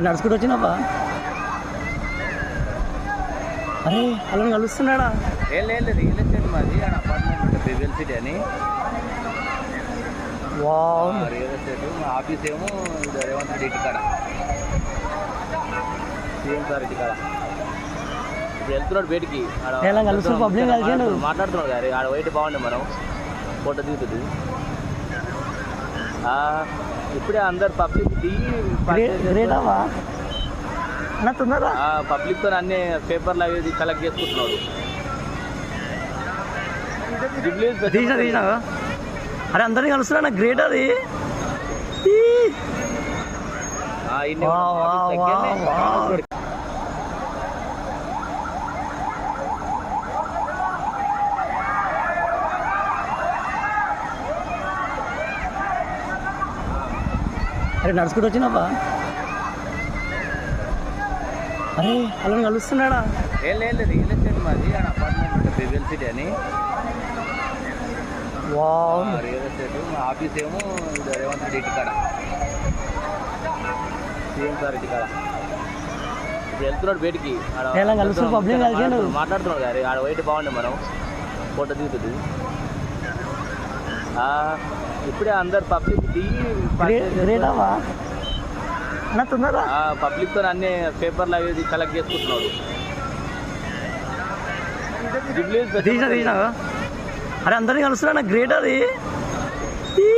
అరే నడుచుకుంటూ వచ్చినావా? అరే అలా కలుస్తున్నాడా ఏం లేదు రియల్ ఎస్టేట్ మాది. అపార్ట్మెంట్ బీబీఎల్ సిటీ అని. వావ్. రియల్ ఎస్టేట్ మా ఆఫీస్ ఏమో రేవంత్ రెడ్డి ఇంటికాడ సీఎం సార్ ఇంటికాడ ఇప్పుడు వెళ్తున్నాడు బయటికి. ఆడ? మాట్లాడుతున్నాడు- గారి. ఆడ వైట్ బాగుండే మనం. ఫోటో దిగుతుంది. ఇప్పుడే అందరు పబ్లిక్ దిగి గ్రేటావా? అన్న తొందరరా? పబ్లిక్తో అన్ని పేపర్లు అవి కలెక్ట్ చేసుకుంటున్నాడు జూబ్లీస్ తీసినా తీసినా? అరే అందరినీ కలుస్తున్నా గ్రేట్ అది. ఇన్ని వా, వా, ఆఫీస్ దగ్గరనే. వా, వా. అరే నడుచుకుంటూ వచ్చినావా? అరే అలా కలుస్తున్నాడా ఏం లేదు రియల్ ఎస్టేట్ మాది. ఆడ అపార్ట్మెంట్ బీబీఎల్ సిటీ అని. వావ్. Real estate. మా ఆఫీస్ ఏమో ఇది రేవంత్ రెడ్డి ఇంటికాడ సీఎం సార్ వెళ్తున్నాడు బయటికి? మాట్లాడుతున్నాడు- ఆడ వైట్ బాగుండే మనం. ఫోటో దిగుతుంది. ఇప్పుడే అందరు పబ్లిక్ గ్రేటావా? అన్న పబ్లిక్తో అన్ని పేపర్లు అవి కలెక్ట్ తీసినా తీసినా? అరే అందరినీ కలుస్తున్నా గ్రేట్ అది. ఈ.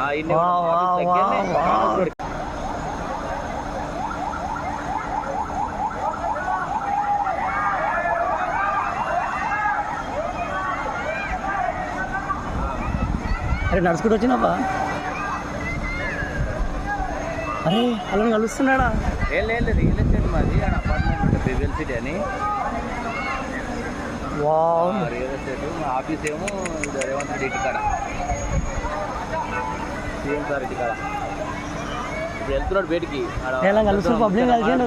ఆ, ఇన్ని వా, వా, ఆఫీస్ వా, దగ్గరనే. వా. అరే నడుచుకుంటూ వచ్చినావా? అరే అలా కలుస్తున్నాడా ఏం లేదు రియల్ ఎస్టేట్ మాది. ఆడ అపార్ట్మెంట్ ఉంటుంది బీబీఎల్ సిటీ అని. వావ్. Real estate. మా ఆఫీస్ ఏమో ఇది రేవంత్ రెడ్డి ఇంటికాడ సీఎం సార్ వెళ్తున్నాడు బయటికి. ఎలా కలిసాడు?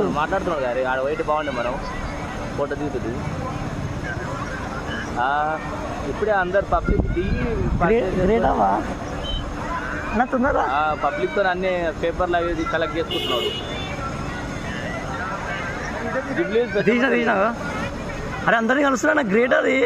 మాట్లాడుతున్నాడు- గారి. ఆడ వైట్ బాగుండే మనం. ఫోటో దిగుతుంది. ఆ, ఇప్పుడే అందరు పబ్లిక్ దిగి గ్రేటావా? తొందరరా? పబ్లిక్తో అన్ని పేపర్లు అవి కలెక్ట్ చేసుకుంటున్నాడు జూబ్లీస్ తీసినా తీసినా అరే అందరినీ కలుస్తున్నా గ్రేట్ అది.